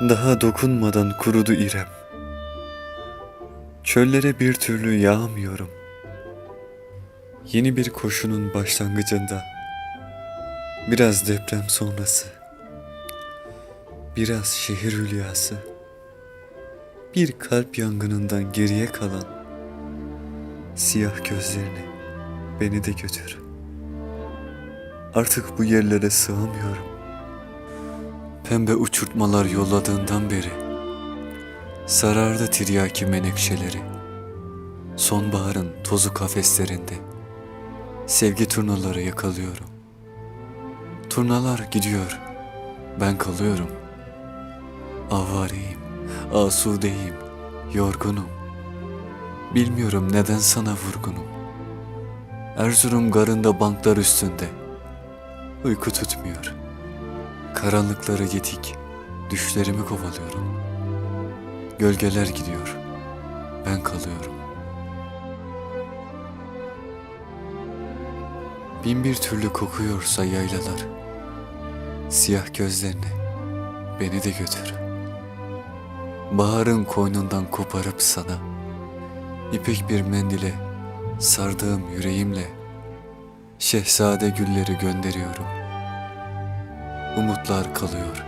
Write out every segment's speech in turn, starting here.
Daha dokunmadan kurudu İrem. Çöllere bir türlü yağmıyorum. Yeni bir koşunun başlangıcında. Biraz deprem sonrası. Biraz şehir hülyası. Bir kalp yangınından geriye kalan siyah gözlerini beni de götür. Artık bu yerlere sığamıyorum. Pembe uçurtmalar yolladığından beri sarardı tiryaki menekşeleri. Sonbaharın tozu kafeslerinde sevgi turnaları yakalıyorum. Turnalar gidiyor, ben kalıyorum. Avareyim, asudeyim, yorgunum. Bilmiyorum neden sana vurgunum. Erzurum garında banklar üstünde. Uyku tutmuyor. Karanlıkları yetik, düşlerimi kovalıyorum. Gölgeler gidiyor, ben kalıyorum. Bin bir türlü kokuyorsa yaylalar, siyah gözlerine beni de götür. Baharın koynundan koparıp sana, ipek bir mendile sardığım yüreğimle, şehzade gülleri gönderiyorum. Umutlar kalıyor,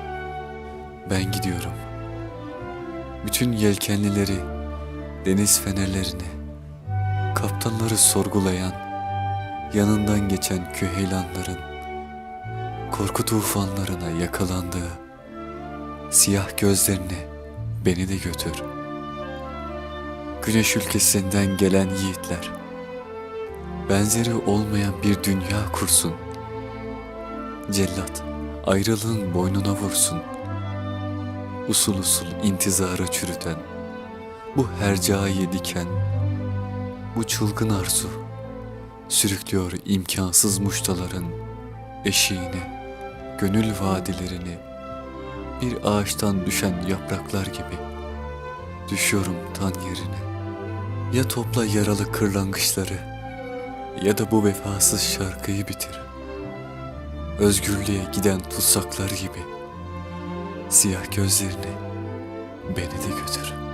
ben gidiyorum. Bütün yelkenlileri, deniz fenerlerini, kaptanları sorgulayan, yanından geçen küheylanların, korku tufanlarına yakalandığı, siyah gözlerini beni de götür. Güneş ülkesinden gelen yiğitler, benzeri olmayan bir dünya kursun. Cellat, ayrılığın boynuna vursun. Usul usul intizara çürüten, bu hercai diken, bu çılgın arzu, sürüklüyor imkansız muştaların eşiğine, gönül vadilerini, bir ağaçtan düşen yapraklar gibi düşüyorum tan yerine. Ya topla yaralı kırlangıçları ya da bu vefasız şarkıyı bitir. Özgürlüğe giden tutsaklar gibi siyah gözlerini beni de götür.''